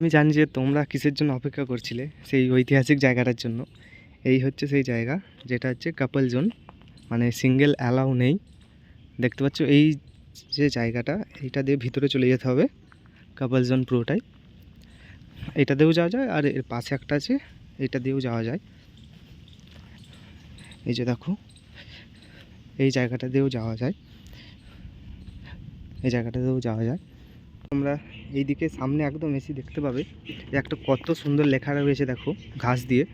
আমি জানি যে তোমরা কিসের জন্য অপেক্ষা করছিলে সেই ঐতিহাসিক জায়গাটার জন্য। এই হচ্ছে সেই জায়গা, যেটা হচ্ছে কাপল জোন মানে সিঙ্গেল অ্যালাউ নেই। দেখতে পাচ্ছ, এই যে জায়গাটা, এইটা দিয়ে ভিতরে চলে যেতে হবে কাপল জোন পুরোটাই। এটা দিয়েও যাওয়া যায়, আর এর পাশে একটা আছে, এটা দিয়েও যাওয়া যায়। এই যে দেখো, এই জায়গাটা দিয়েও যাওয়া যায়। এই জায়গাটা দিয়েও যাওয়া যায়। তোমরা এইদিকে সামনে একদম এসে দেখতে পাবে একটা কত সুন্দর লেখা রয়েছে, দেখো, ঘাস দিয়ে।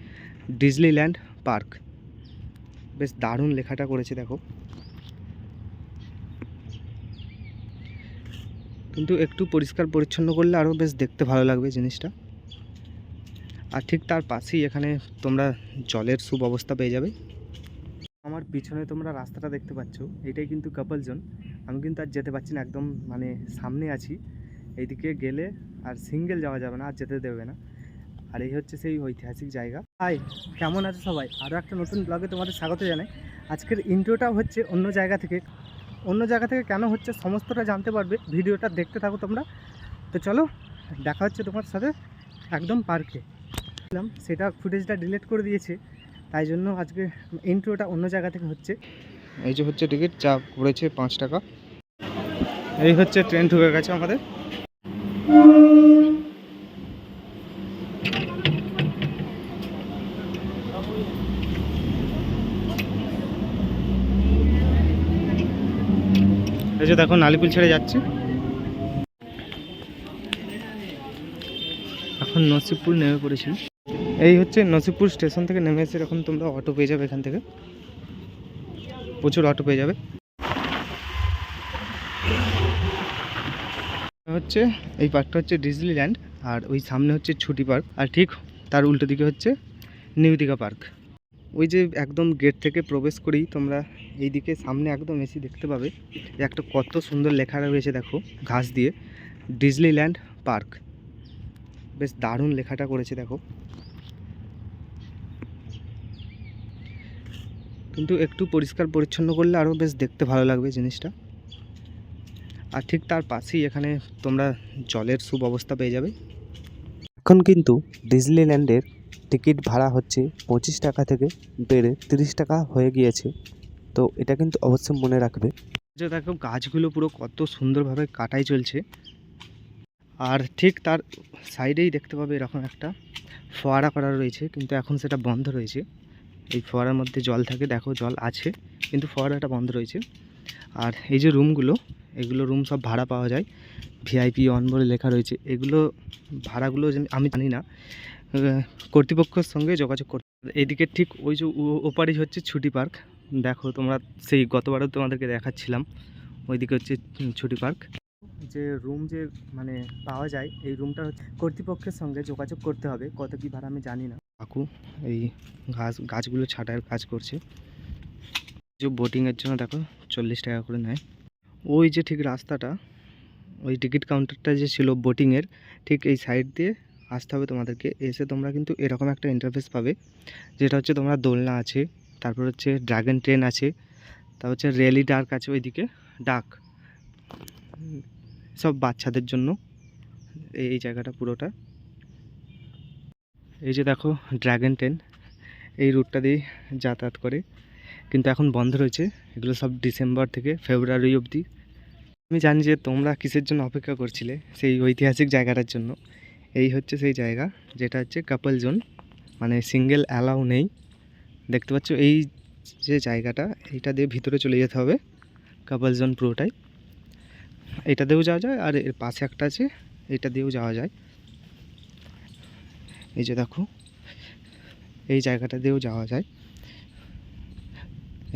Disneyland park. বেশ দারুণ লেখাটা করেছে, দেখো। কিন্তু একটু পরিষ্কার পরিচ্ছন্ন করলে আরও বেশ দেখতে ভালো লাগবে জিনিসটা। আর ঠিক তার পাশেই এখানে তোমরা জলের সুব্যবস্থা পেয়ে যাবে। আমার পিছনে তোমরা রাস্তাটা দেখতে পাচ্ছ, এটাই কিন্তু কাপল জোন আমি কিন্তু আর যেতে পারছি না, একদম মানে সামনে আছি। এইদিকে গেলে আর সিঙ্গেল যাওয়া যাবে না আর যেতে দেবে না। আর এই হচ্ছে সেই ঐতিহাসিক জায়গা। হাই কেমন আছে সবাই? আরও একটা নতুন ব্লগে তোমাদের স্বাগত জানাই। আজকের ইন্ট্রোটা হচ্ছে অন্য জায়গা থেকে। অন্য জায়গা থেকে কেন হচ্ছে সমস্তটা জানতে পারবে ভিডিওটা দেখতে থাকো তোমরা। তো চলো দেখা হচ্ছে তোমার সাথে একদম পার্কে। সেটা ফুটেজটা ডিলিট করে দিয়েছে। তাই জন্য আজকে ইন্ট্রোটা অন্য জায়গা থেকে হচ্ছে। এই যে হচ্ছে টিকিট যা পড়েছে পাঁচ টাকা। এই হচ্ছে ট্রেন ঢুকে গেছে আমাদের। যে দেখো নালিপুল ছেড়ে যাচ্ছে। এখন নসিবপুর নেমে পড়েছি এই হচ্ছে নসিবপুর স্টেশন থেকে নেমে এসে এখন তোমরা অটো পেয়ে যাবে এখান থেকে। প্রচুর অটো পেয়ে যাবে। হচ্ছে, এই পার্কটা হচ্ছে ডিজনিল্যান্ড আর ওই সামনে হচ্ছে ছুটি পার্ক আর ঠিক তার উল্টো দিকে হচ্ছে নিউ দীঘা পার্ক। ওই যে একদম গেট থেকে প্রবেশ করেই তোমরা এই দিকে সামনে একদম এসে দেখতে পাবে একটা কত সুন্দর লেখা রয়েছে দেখো, ঘাস দিয়ে, ডিজনিল্যান্ড পার্ক। বেশ দারুণ লেখাটা করেছে দেখো। কিন্তু একটু পরিষ্কার পরিচ্ছন্ন করলে আরও বেশ দেখতে ভালো লাগবে জিনিসটা। আর ঠিক তার পাশেই এখানে তোমরা জলের সুব্যবস্থা পেয়ে যাবে। এখন কিন্তু ডিজনিল্যান্ডের টিকিট ভাড়া হচ্ছে পঁচিশ টাকা থেকে বেড়ে তিরিশ টাকা হয়ে গিয়েছে। তো এটা কিন্তু অবশ্যই মনে রাখবে। যে দেখো গাছগুলো পুরো কত সুন্দরভাবে কাটাই চলছে। আর ঠিক তার সাইডেই দেখতে পাবে এরকম একটা ফোয়ারা করা রয়েছে কিন্তু এখন সেটা বন্ধ রয়েছে। এই ফোয়ারার মধ্যে জল থাকে দেখো জল আছে কিন্তু ফোয়ারাটা বন্ধ রয়েছে। আর এই যে রুমগুলো এগুলো রুম সব ভাড়া পাওয়া যায়। ভিআইপি অন বলে লেখা রয়েছে। এগুলো ভাড়াগুলো আমি জানি না। কর্তৃপক্ষের সঙ্গে যোগাযোগ করতে এদিকে ঠিক ওই যে ওপারেই হচ্ছে ছুটি পার্ক। দেখো তোমরা সেই গতবারও তোমাদেরকে দেখাচ্ছিলাম। ওইদিকে হচ্ছে ছুটি পার্ক। যে রুম যে মানে পাওয়া যায়, এই রুমটা হচ্ছে কর্তৃপক্ষের সঙ্গে যোগাযোগ করতে হবে। কত কী ভাড়া আমি জানি না। কাকু, এই গাছ গাছগুলো ছাঁটাইয়ের কাজ করছে। যে বোটিংয়ের জন্য দেখো, চল্লিশ টাকা করে নেয়। ওই যে ঠিক রাস্তাটা, ওই টিকিট কাউন্টারটা যে ছিল বোটিংয়ের, ঠিক এই সাইড দিয়ে আসতে হবে তোমাদেরকে। এসে তোমরা কিন্তু এরকম একটা ইন্টারফেস পাবে, যেটা হচ্ছে তোমরা দোলনা আছে, তারপর হচ্ছে ড্রাগন ট্রেন আছে, তারপর হচ্ছে রেলি ডার্ক আছে ওইদিকে ডাক সব বাচ্চাদের জন্য এই জায়গাটা পুরোটা। এই যে দেখো ড্রাগন ট্রেন এই রুটটা দিয়ে যাতায়াত করে। কিন্তু এখন বন্ধ রয়েছে। এগুলো সব ডিসেম্বর থেকে ফেব্রুয়ারি অবধি। আমি জানি যে তোমরা কিসের জন্য অপেক্ষা করছিলে, সেই ঐতিহাসিক জায়গাটার জন্য। এই হচ্ছে সেই জায়গা, যেটা হচ্ছে কাপল জোন মানে সিঙ্গেল অ্যালাউ নেই। দেখতে পাচ্ছ, এই যে জায়গাটা, এইটা দিয়ে ভিতরে চলে যেতে হবে কাপল জোন পুরোটাই। এটা দিয়েও যাওয়া যায়, আর এর পাশে একটা আছে, এটা দিয়েও যাওয়া যায়। এই যে দেখো, এই জায়গাটা দিয়েও যাওয়া যায়।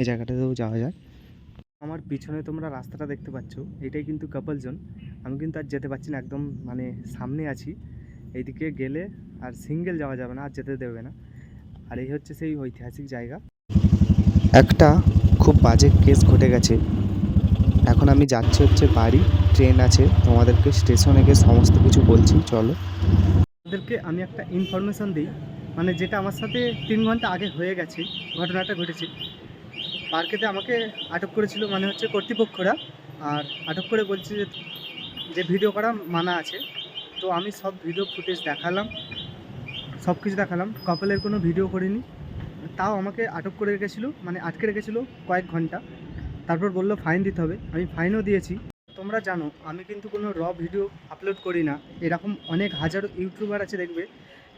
এই জায়গাটাতেও যাওয়া যায়। আমার পিছনে তোমরা রাস্তাটা দেখতে পাচ্ছ, এটাই কিন্তু কাপল জোন আমি কিন্তু আর যেতে পারছি না, একদম মানে সামনে আছি। এইদিকে গেলে আর সিঙ্গেল যাওয়া যাবে না, আর যেতে দেবে না। আর এই হচ্ছে সেই ঐতিহাসিক জায়গা। একটা খুব বাজে কেস ঘটে গেছে। এখন আমি যাচ্ছি হচ্ছে বাড়ি ট্রেন আছে, তোমাদেরকে স্টেশনে গিয়ে সমস্ত কিছু বলছি, চলো। ওদেরকে আমি একটা ইনফরমেশন দিই মানে যেটা আমার সাথে তিন ঘণ্টা আগে হয়ে গেছে, ঘটনাটা ঘটেছে। পার্কেতে আমাকে আটক করেছিল মানে হচ্ছে কর্তৃপক্ষরা। আর আটক করে বলছে যে যে ভিডিও করা মানা আছে। তো আমি সব ভিডিও ফুটেজ দেখালাম, সব কিছু দেখালাম। কাপলের কোনো ভিডিও করিনি। তাও আমাকে আটক করে রেখেছিলো মানে আটকে রেখেছিলো কয়েক ঘণ্টা। তারপর বলল ফাইন দিতে হবে। আমি ফাইনও দিয়েছি। তোমরা জানো, আমি কিন্তু কোনো র ভিডিও আপলোড করি না। এরকম অনেক হাজারো ইউটিউবার আছে দেখবে,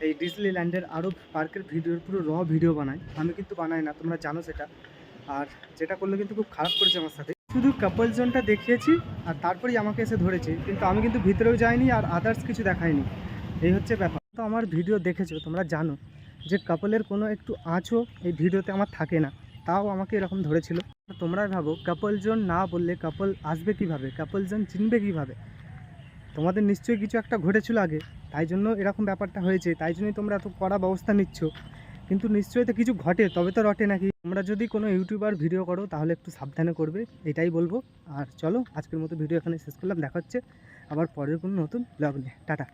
এই ডিজনিল্যান্ডের আরও পার্কের ভিডিওর পুরো র ভিডিও বানায়। আমি কিন্তু বানাই না, তোমরা জানো সেটা। আর যেটা করলে কিন্তু খুব খারাপ করেছে আমার সাথে। শুধু কাপল জোনটা দেখিয়েছি আর তারপরেই আমাকে এসে ধরেছে। কিন্তু আমি কিন্তু ভিতরেও যাইনি আর আদার্স কিছু দেখাইনি। এই হচ্ছে ব্যাপার। তো আমার ভিডিও দেখেছ, তোমরা জানো যে কাপলের কোনো একটু আঁচও এই ভিডিওতে আমার থাকে না। তাও আমাকে এরকম ধরেছিল। তোমরা ভাবো কাপল জোন না বললে কাপল আসবে কীভাবে? কাপল জোন চিনবে কীভাবে? তোমাদের নিশ্চয়ই কিছু একটা ঘটেছিল আগে। তাই জন্য এরকম ব্যাপারটা হয়েছে। তাই জন্যই তোমরা এত কড়া ব্যবস্থা নিচ্ছ। কিন্তু নিশ্চয়ই তো কিছু ঘটে, তবে তো রটে নাকি। তোমরা যদি কোনো ইউটিউবার ভিডিও করো, তাহলে একটু সাবধানে করবে, এটাই বলব। আর চলো, আজকের মতো ভিডিও এখানে শেষ করলাম, দেখা হচ্ছে আবার পরের কোনো নতুন ব্লগ নিয়ে। টাটা।